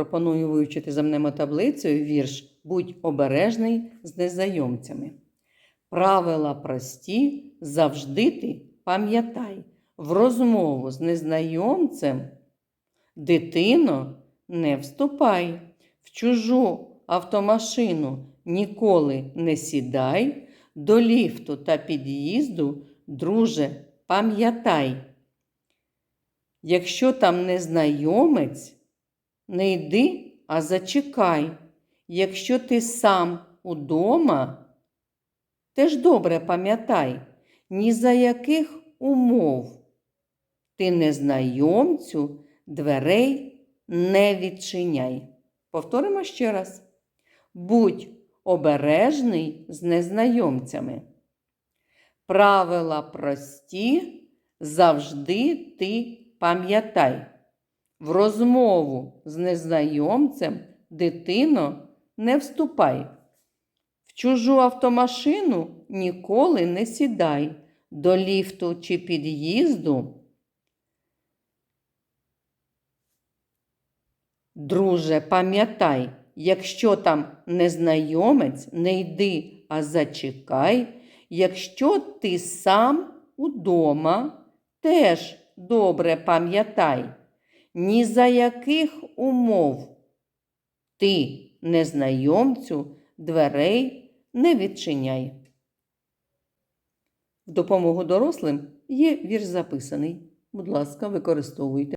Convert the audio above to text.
пропоную вивчити за мнемо таблицею вірш Будь обережний з незнайомцями. Правила прості, завжди ти пам'ятай. В розмову з незнайомцем дитино не вступай, в чужу автомашину ніколи не сідай, до ліфту та під'їзду, друже, пам'ятай. Якщо там незнайомець, не йди, а зачекай. Якщо ти сам удома, теж добре пам'ятай, ні за яких умов ти незнайомцю дверей не відчиняй. Повторимо ще раз. Будь обережний з незнайомцями. Правила прості, завжди ти пам'ятай. В розмову з незнайомцем, дитино, не вступай. В чужу автомашину ніколи не сідай до ліфту чи під'їзду. Друже, пам'ятай, якщо там незнайомець, не йди, а зачекай. Якщо ти сам удома, теж добре пам'ятай, ні за яких умов ти незнайомцю дверей не відчиняй. В допомогу дорослим є вірш записаний. Будь ласка, використовуйте.